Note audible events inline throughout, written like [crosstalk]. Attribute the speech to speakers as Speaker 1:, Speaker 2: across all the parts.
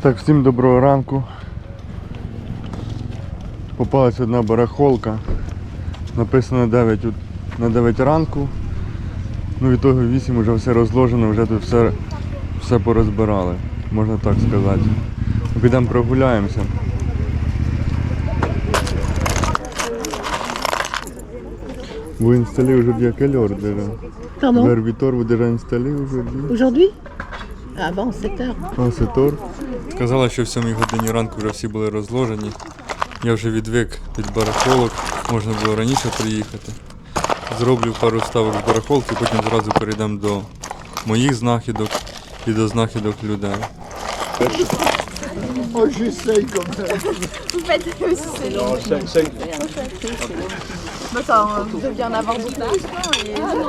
Speaker 1: Так, всім доброго ранку. Попалась одна барахолка. Написано 9, на 9 ранку. Ну від того 8 вже все розложено, вже тут все, все порозбирали, можна так сказати. Підемо прогуляємося. Vous installez aujourd'hui à quelle heure déjà
Speaker 2: Pardon
Speaker 1: Vers 8 heures vous déjà installé aujourd'hui
Speaker 2: Aujourd'hui Avant 7 heures.
Speaker 1: А, це тор. Сказала, що в 7 годині ранку вже всі були розложені. Я вже відвик від барахолок, можна було раніше приїхати. Зроблю пару ставок з барахолки, потім зразу перейдемо до моїх знахідок і до знахідок людей.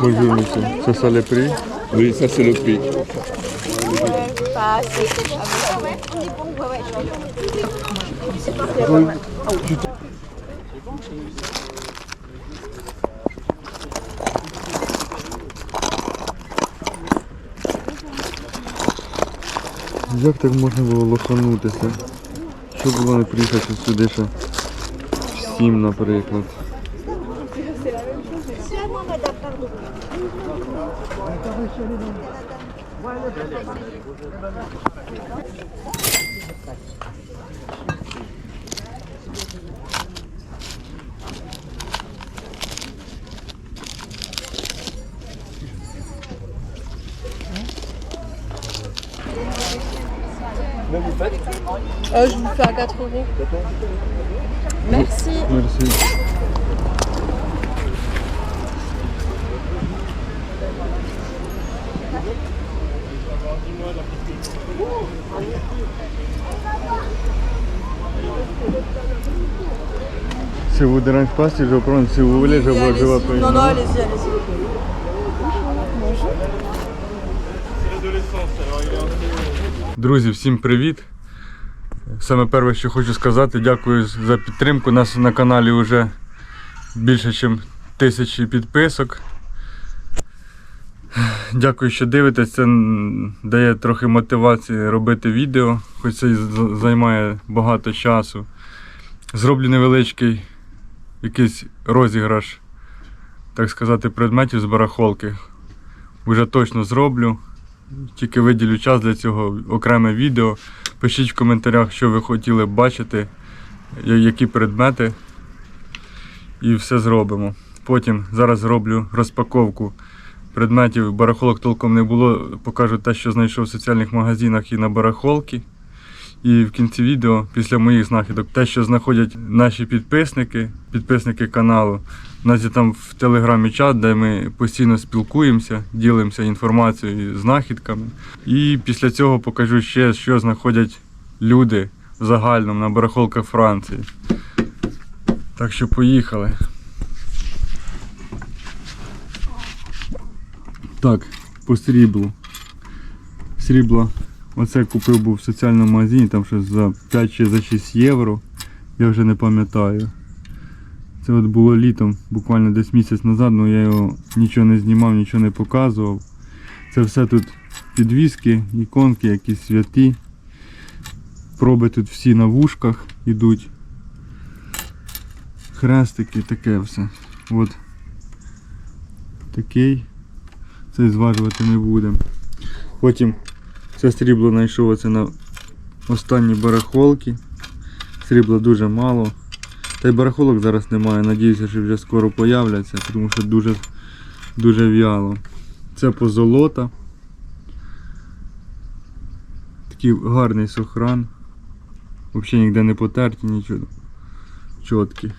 Speaker 1: Bonjour monsieur, c'est ça le prix
Speaker 3: Oui, ça c'est le prix.
Speaker 4: Ah.
Speaker 1: Як так можна було лоханутися? Що було не приїхати сюди ще Même vous
Speaker 4: euh, Je vous fais à 4 euros. Merci.
Speaker 1: Merci. Si vous dérange pas, si je prends, si vous voulez, je, vois- je vais payer.
Speaker 4: Non, non, allez-y, allez-y.
Speaker 1: Друзі, всім привіт! Саме перше, що хочу сказати, дякую за підтримку. У нас на каналі вже більше, ніж тисячі підписок. Дякую, що дивитесь. Це дає трохи мотивації робити відео, хоч це займає багато часу. Зроблю невеличкий якийсь розіграш, так сказати, предметів з барахолки. Уже точно зроблю. Тільки виділю час для цього окреме відео. Пишіть в коментарях, що ви хотіли б бачити, які предмети. І все зробимо. Потім зараз зроблю розпаковку предметів. Барахолок толком не було. Покажу те, що знайшов в соціальних магазинах і на барахолки. І в кінці відео, після моїх знахідок, те, що знаходять наші підписники, підписники каналу. У нас є там в телеграмі чат, де ми постійно спілкуємося, ділимося інформацією, знахідками. І після цього покажу ще, що знаходять люди в загальному на барахолках Франції. Так що поїхали. Так, по сріблу. Срібло. Оце купив був в соціальному магазині, там щось за 5 чи за 6 євро. Я вже не пам'ятаю. Це от було літом, буквально десь місяць назад, але я його нічого не знімав, нічого не показував. Це все тут підвіски, іконки, якісь святі. Проби тут всі на вушках йдуть. Хрестики, таке все. От такий. Цей зважувати не будемо. Потім це срібло знайшов оце на останній барахолки. Срібла дуже мало. Та й барахолок зараз немає, надіюся, що вже скоро появляться, тому що дуже, дуже в'яло. Це позолота. Такий гарний сохран. Взагалі ніде не потерті, нічого. Чіткі.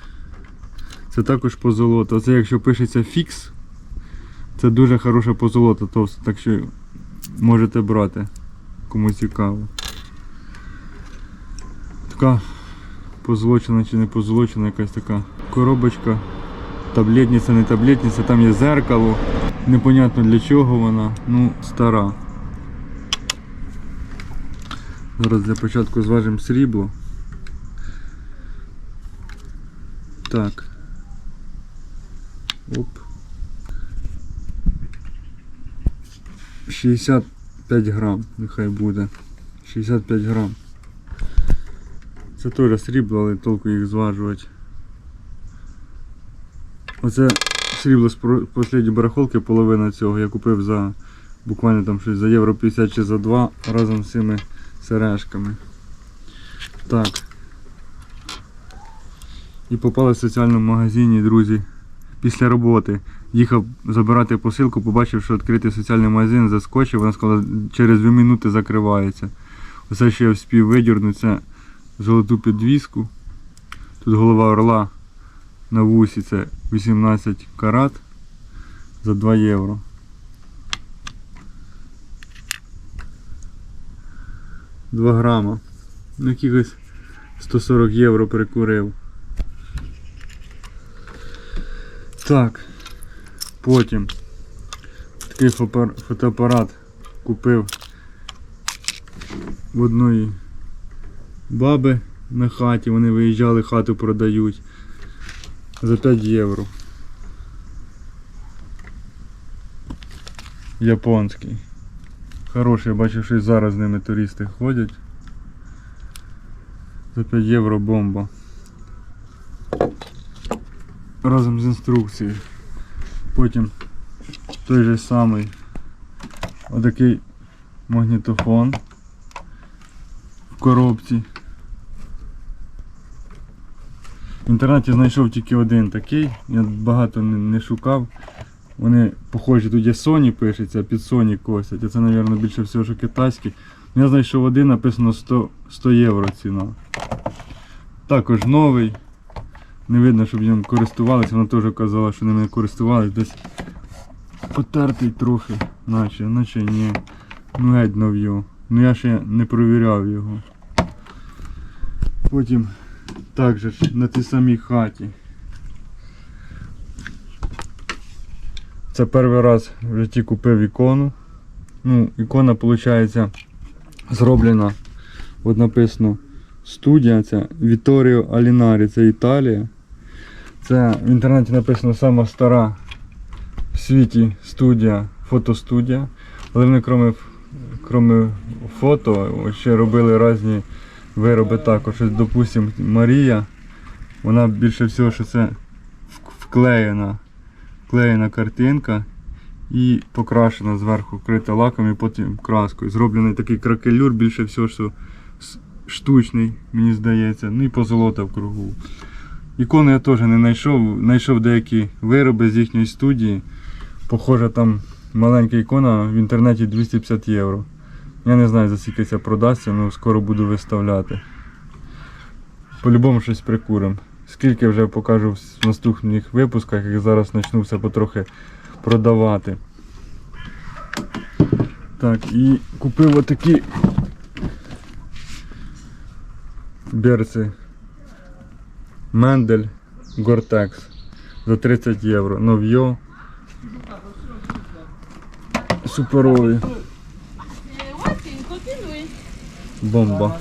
Speaker 1: Це також позолота. Це якщо пишеться фікс, це дуже хороша позолота товста, так що можете брати, кому цікаво. Така позолочена чи не позолочена якась така коробочка. Таблетниця, не таблетниця, там є зеркало. Непонятно для чого вона, ну, стара. Зараз для початку зважимо срібло. Так. Оп. 65 грам, нехай буде. 65 грам. Це теж срібло, але толку їх зважувати. Оце срібло з останньої барахолки, половина цього. Я купив за буквально там щось за євро 50 чи за 2 разом з цими сережками. Так. І попали в соціальному магазині, друзі. Після роботи їхав забирати посилку, побачив, що відкритий соціальний магазин заскочив, вона сказала, через 2 минути закривається. Оце що я вспів видірнути, це золоту підвіску. Тут голова орла на вусі це 18 карат за 2 євро. Два грама. Ну, якихось 140 євро прикурив. Так. Потім такий фотоапарат купив в одної баби на хаті. Вони виїжджали, хату продають за 5 євро. Японський. Хороший, я бачу, що і зараз з ними туристи ходять. За 5 євро бомба. Разом з інструкцією. Потім той же самий отакий магнітофон в коробці. В інтернеті знайшов тільки один такий, я багато не, не шукав. Вони похожі, тут є Sony пишеться, під Sony косять. А це, мабуть, більше всього, що китайські. Я знайшов один, написано 100, 100 євро ціна. Також новий. Не видно, щоб ним користувалися, вона теж казала, що ними не користувалися. Десь потертий трохи, наче, наче ні. Ну геть нов'ю. Ну я ще не провіряв його. Потім також ж на тій самій хаті. Це перший раз в житті купив ікону. Ну, ікона, виходить, зроблена. От написано студія, це Віторіо Алінарі, це Італія. Це в інтернеті написано сама стара в світі студія, фотостудія. Але вони крім, крім фото ще робили різні вироби також. Ось, допустим, Марія. Вона більше всього, що це вклеєна, вклеєна картинка і покрашена зверху, вкрита лаком і потім краскою. Зроблений такий кракелюр, більше всього, що штучний, мені здається. Ну і позолота в кругу. Ікони я теж не знайшов. Знайшов деякі вироби з їхньої студії. Похожа там маленька ікона в інтернеті 250 євро. Я не знаю, за скільки це продасться, але скоро буду виставляти. По-любому щось прикурим. Скільки вже покажу в наступних випусках, як зараз почну все потрохи продавати. Так, і купив отакі берці Мендель Гортекс за 30 євро. Нов'йо. Суперові. Бомба.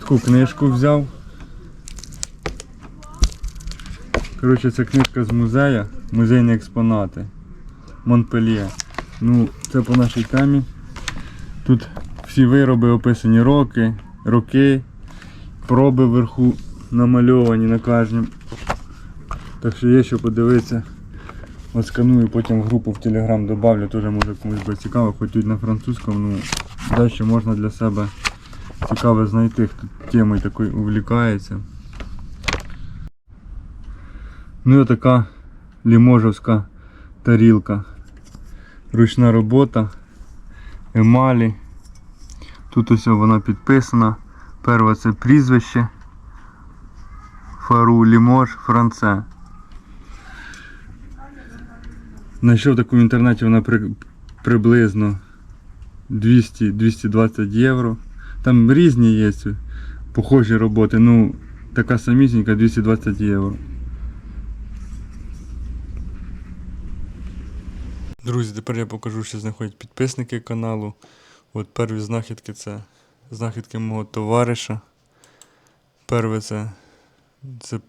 Speaker 1: Таку книжку взяв. Коротше, це книжка з музею. Музейні експонати. Монпельє. Ну, це по нашій темі. Тут всі вироби описані роки, роки, проби вверху намальовані на кожному. Так що є що подивитися. От потім в групу в Телеграм добавлю, теж може комусь буде цікаво, хоч на французькому, ну дещо можна для себе цікаве знайти, хто темою такою увлікається. Ну і така ліможовська тарілка. Ручна робота, емалі. Тут ось вона підписана. Перше це прізвище. Фару Лімож Франце. Знайшов таку в інтернеті, вона при, приблизно 200-220 євро. Там різні є похожі роботи. Ну, така самісінька 220 євро. Друзі, тепер я покажу, що знаходять підписники каналу. От перві знахідки це знахідки мого товариша. Перше це, це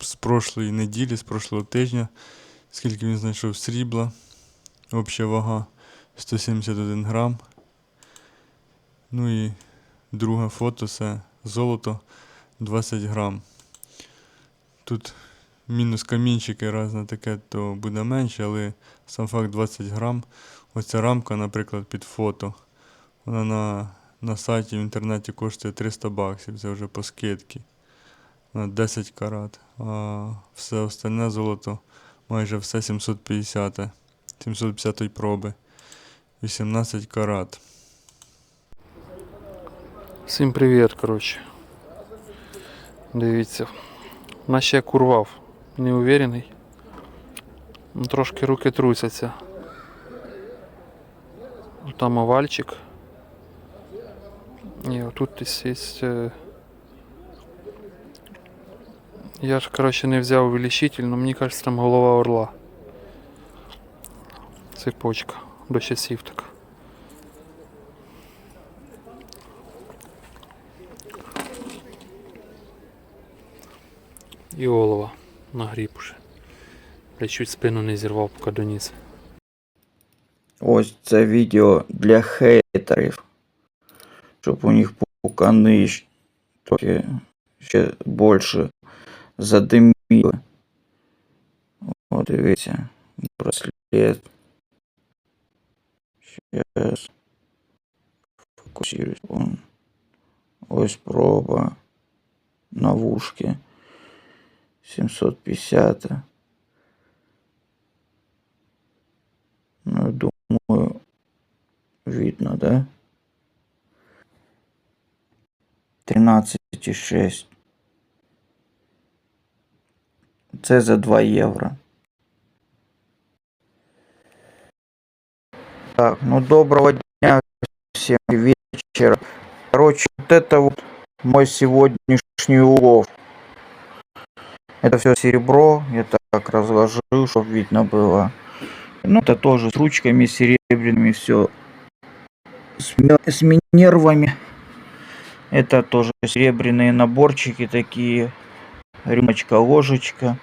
Speaker 1: з прошлої неділі, з прошлого тижня. Скільки він знайшов срібла. Обща вага 171 грам. Ну і друге фото це золото 20 грам. Тут мінус камінчики, раз на таке, то буде менше, але сам факт 20 грам. Оця рамка, наприклад, під фото. Вона на, на сайті в інтернеті коштує 300 баксів, це вже по скидці. На 10 карат. А все остальне золото майже все 750. 750 проби. 18 карат.
Speaker 5: Всім привіт, коротше. Дивіться. Наче я курвав. Не уверений. Ну, Трошки руки трусяться. Там овальчик. І десь є. Я ж, коротше, не взяв увеличитель, но мені кажется, там голова орла. Цепочка. До часів така. І олова нагріб уже. Я чуть спину не зірвав, поки доніс.
Speaker 6: Ось це відео для хейтерів. Щоб у них пукани трохи ще більше задиміли. О, дивіться. Браслет. Сейчас. Фокусируюсь. Вон. Ось проба. Навушки. 750. Ну, думаю, видно, да? 13,6. Це за 2 євро. Так, ну доброго дня всем вечера. Короче, вот это вот мой сегодняшний улов. Это все серебро, я так разложил, чтобы видно было. Ну, это тоже с ручками серебряными, все. С, с нервами. Это тоже серебряные наборчики такие. Рюмочка, ложечка.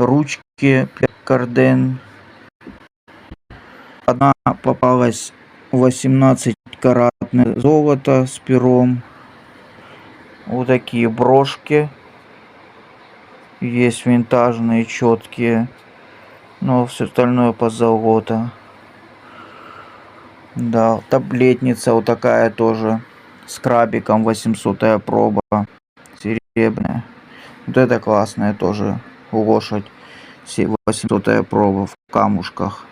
Speaker 6: Ручки карден. Одна попалась 18 каратное золото с пером. Вот такие брошки. Есть винтажные, четкие. Но все остальное позолота. Да, таблетница вот такая тоже. С крабиком 800 проба. Серебряная. Вот это классная тоже лошадь. Се- 800 проба в камушках.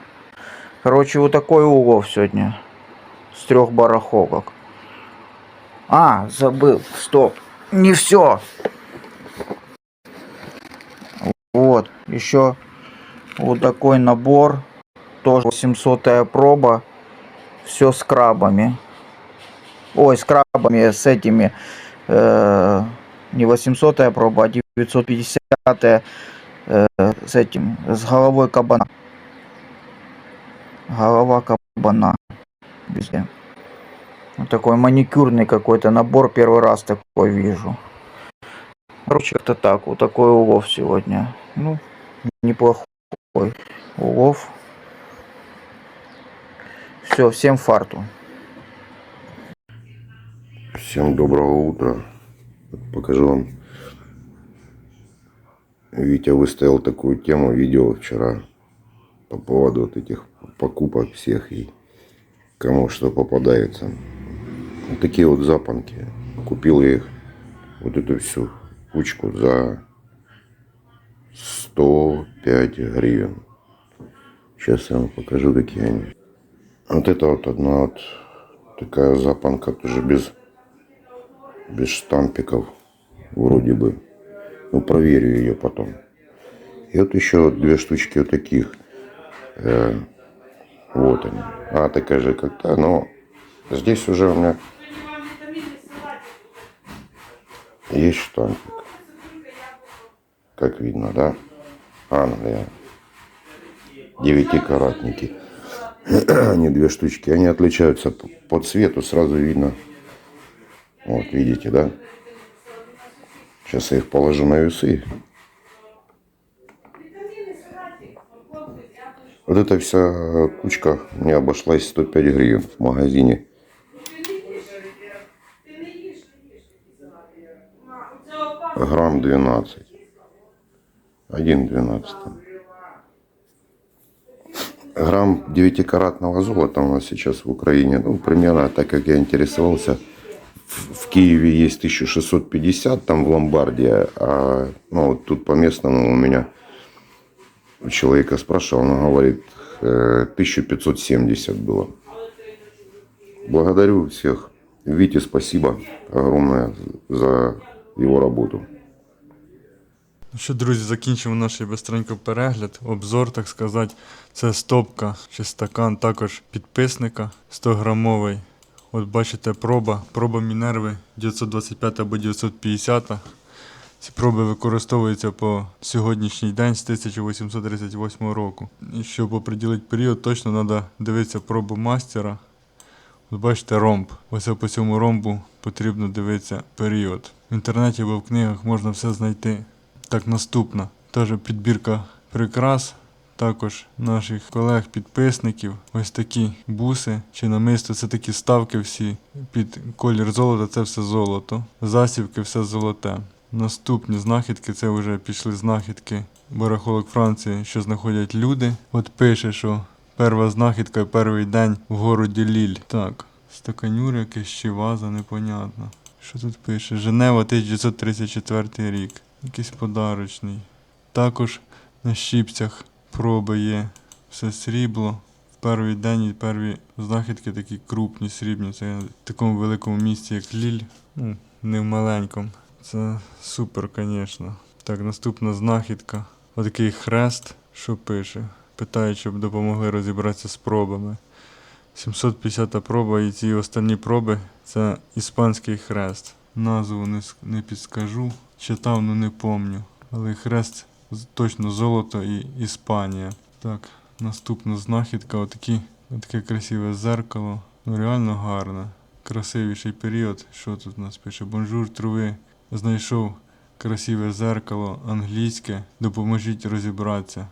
Speaker 6: Короче, вот такой улов сегодня. С трех барахолок. А, забыл. Стоп. Не все. Вот. Еще вот такой набор. Тоже 800 проба. Все с крабами. Ой, с крабами, с этими. э, не 800 проба, а 950 э, с этим. С головой кабана. Голова кабана. Везде. Вот такой маникюрный какой-то набор. Первый раз такой вижу. Короче, как-то так. Вот такой улов сегодня. Ну, неплохой улов. Все, всем фарту.
Speaker 7: Всем доброго утра. Покажу вам. Витя выставил такую тему, видео вчера по поводу вот этих покупок всех и кому что попадается. Вот такие вот запонки. Купил я их, вот эту всю кучку за 105 гривен. Сейчас я вам покажу, какие они. Вот это вот одна вот такая запонка, тоже без без штампиков вроде бы. Ну, проверю ее потом. И вот еще две штучки вот таких. Э, вот они. А, такая же, как та, но здесь уже у меня есть штампик. Как видно, да? Англия. Девятикаратники. [clears throat] Они две штучки. Они отличаются по цвету, сразу видно. Вот, видите, да? Сейчас я их положу на весы. Вот эта вся кучка мне обошлась 105 гривен в магазине. грамм 12. 1,12 там. Грамм 9-каратного золота у нас сейчас в Украине, ну, примерно, так как я интересовался, в, Киеве есть 1650, там в Ломбардии, а ну, вот тут по местному у меня человека спрашивал, он говорит, э, 1570 было. Благодарю всех. Вите спасибо огромное за его работу.
Speaker 1: Ну що, друзі, закінчимо наш бистренько перегляд. Обзор, так сказати. Це стопка чи стакан також підписника 100 грамовий. От бачите, проба, проба Мінерви 925 або 950. Ці проби використовуються по сьогоднішній день з 1838 року. І щоб оприділити період, точно треба дивитися пробу мастера. От бачите ромб. Ось по цьому ромбу потрібно дивитися період. В інтернеті або в книгах можна все знайти. Так, наступна. Теж підбірка прикрас. Також наших колег-підписників. Ось такі буси чи намисто. Це такі ставки всі під колір золота, це все золото. Засівки все золоте. Наступні знахідки це вже пішли знахідки барахолок Франції, що знаходять люди. От пише, що перша знахідка перший день в городі Ліль. Так, стаканюр якийсь чи ваза, непонятно. Що тут пише? Женева 1934 рік. Якийсь подарочний. Також на щипцях проби є. Все срібло. В перший день і перві знахідки такі крупні, срібні. Це в такому великому місті, як Ліль. Не в маленькому. Це супер, звісно. Так, наступна знахідка. Отакий хрест, що пише. Питають, щоб допомогли розібратися з пробами. 750 проба і ці останні проби це іспанський хрест. Назву не, не підскажу. Читав, ну не помню. Але хрест точно золото і Іспанія. Так, наступна знахідка. Отакі, отаке красиве зеркало. Ну реально гарне. Красивіший період. Що тут у нас пише? Бонжур, труви. Знайшов красиве зеркало англійське. Допоможіть розібратися.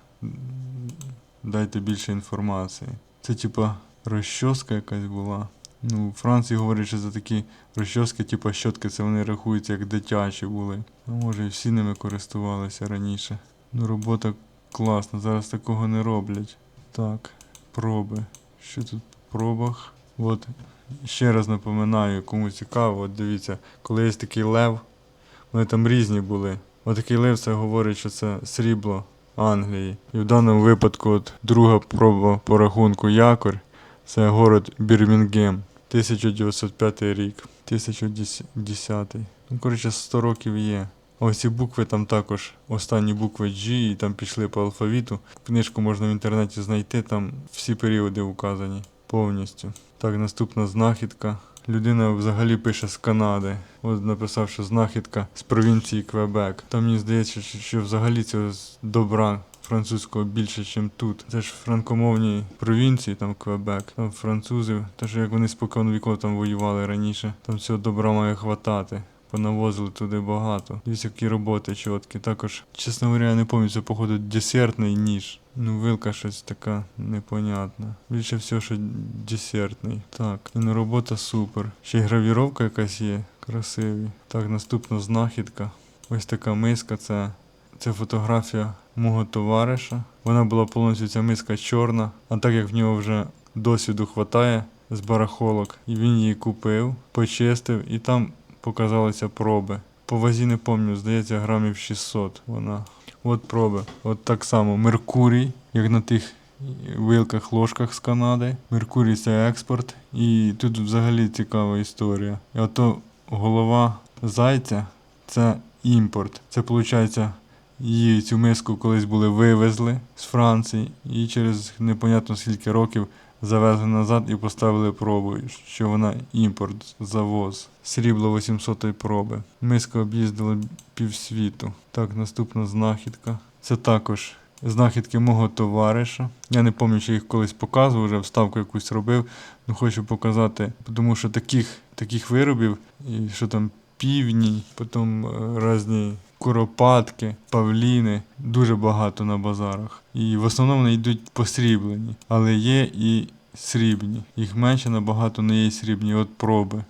Speaker 1: Дайте більше інформації. Це типа розчоска якась була. Ну, Франції говорять, що за такі розчоски, типа щотки, це вони рахуються як дитячі були. А може і всі ними користувалися раніше. Ну, робота класна, зараз такого не роблять. Так, проби. Що тут в пробах? От, ще раз напоминаю, кому цікаво, от дивіться, коли є такий лев, вони там різні були. Отакий лев це говорить, що це срібло Англії. І в даному випадку от друга проба по рахунку якорь. Це город Бірмінгем, 1905 рік, 1010. Ну, коротше, 100 років є. Ось ці букви там також, останні букви G, і там пішли по алфавіту. Книжку можна в інтернеті знайти, там всі періоди указані повністю. Так, наступна знахідка. Людина взагалі пише з Канади. От написав, що знахідка з провінції Квебек. Там мені здається, що, що взагалі цього добра французького більше, ніж тут. Це ж франкомовні провінції, там Квебек, там французи, те, що як вони віков там воювали раніше, там цього добра має хватати. Понавозили туди багато. Дивіться, які роботи чіткі. Також, чесно говоря, я не пам'ятаю, походу десертний ніж. Ну, вилка щось така непонятна. Більше всього, що десертний. Так, ну робота супер. Ще й гравіровка якась є. Красиві. Так, наступна знахідка. Ось така миска. Це, це фотографія мого товариша. Вона була повністю ця миска чорна, а так як в нього вже досвіду хватає з барахолок, і він її купив, почистив, і там показалися проби. По вазі не пам'ятаю, здається, грамів 600 вона. От проби. От так само Меркурій, як на тих вилках, ложках з Канади. Меркурій це експорт. І тут взагалі цікава історія. І ото голова зайця це імпорт. Це виходить, її цю миску колись були вивезли з Франції і через непонятно скільки років завезли назад і поставили пробу, що вона імпорт, завоз. Срібло 800 проби. Миска об'їздила півсвіту. Так, наступна знахідка. Це також знахідки мого товариша. Я не пам'ятаю, що їх колись показував, вже вставку якусь робив. Ну хочу показати, тому що таких, таких виробів, і що там півні, потім е, різні куропатки, павліни, дуже багато на базарах. І в основному йдуть посріблені, але є і срібні. Їх менше набагато не є срібні, от проби.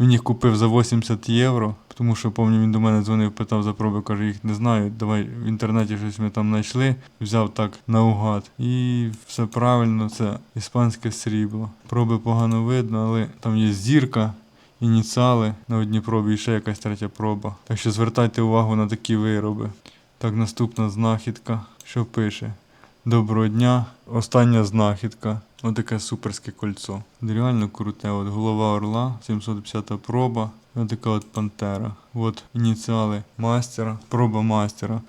Speaker 1: Він їх купив за 80 євро, Тому що пам'ятаю, він до мене дзвонив, питав за проби, каже, їх не знаю. Давай в інтернеті щось ми там знайшли. Взяв так наугад. І все правильно, це іспанське срібло. Проби погано видно, але там є зірка. Ініціали на одній пробі і ще якась третя проба. Так що звертайте увагу на такі вироби. Так, наступна знахідка. Що пише? Доброго дня. Остання знахідка. Отаке суперське кольцо. Реально круте. От голова орла, 750 проба. Отака от пантера. От ініціали мастера, проба мастера.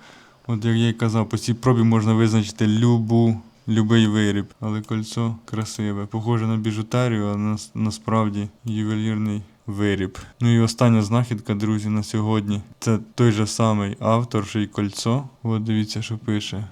Speaker 1: От як я й казав, по цій пробі можна визначити любу, любий виріб. Але кольцо красиве. Похоже на біжутерію, а нас, насправді ювелірний виріб. Ну і остання знахідка, друзі, на сьогодні. Це той же самий автор, що й кольцо. От дивіться, що пише.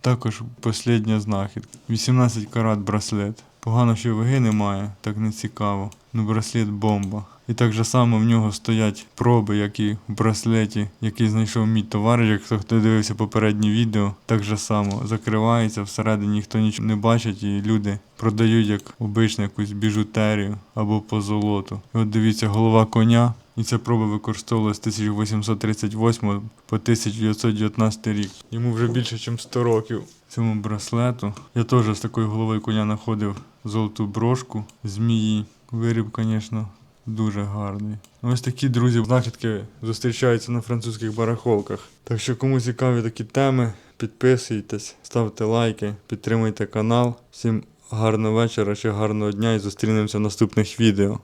Speaker 1: Також послідня знахідка. 18 карат браслет. Погано, що ваги немає, так не цікаво. Ну, браслет бомба. І так же само в нього стоять проби, як і в браслеті, який знайшов мій товариш. Якщо хто дивився попереднє відео, так же само закривається, всередині ніхто нічого не бачить, і люди продають як обичну якусь біжутерію або по золоту. І от дивіться, голова коня. І ця проба використовувалась з 1838 по 1919 рік. Йому вже більше, ніж 100 років цьому браслету. Я теж з такою головою коня знаходив золоту брошку змії. Виріб, звісно, дуже гарний. Ось такі друзі, знахідки зустрічаються на французьких барахолках. Так що, кому цікаві такі теми, підписуйтесь, ставте лайки, підтримуйте канал. Всім гарного вечора чи гарного дня і зустрінемося в наступних відео.